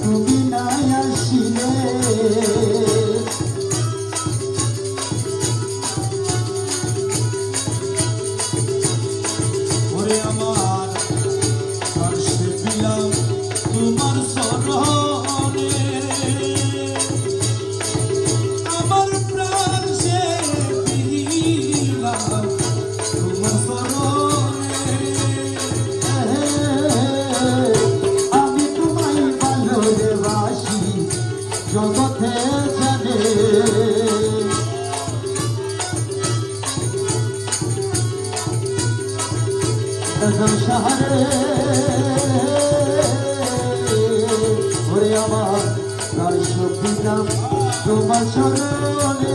তুমি না আসিলে ওরে আমার সংসারে ওরে আমার তোমার সরণে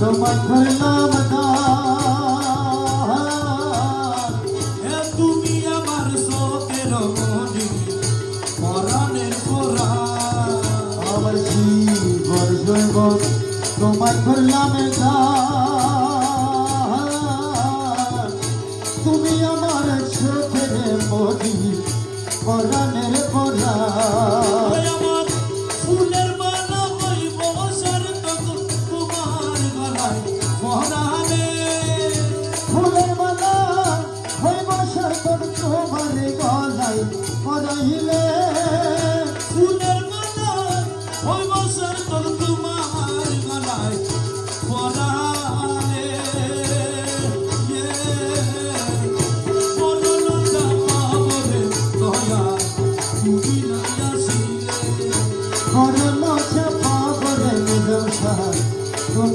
তোমার নাম এ তুমি আমার শোকের মনি পরাণের পরা আমার জীবন জৈব তোমার ঘর নামে তুমি আমার চোখের মনি পরাণের পরা আমার ফুলের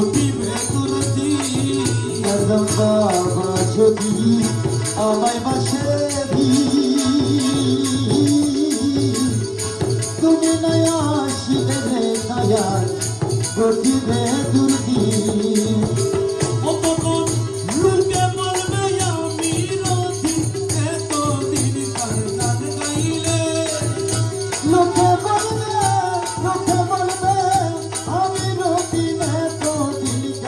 উঠিবে তুলতি কদম বাবা যদি আমায় বাসে তুমি নয়া আসিবে নয়া ঘটিবে দুর্দিন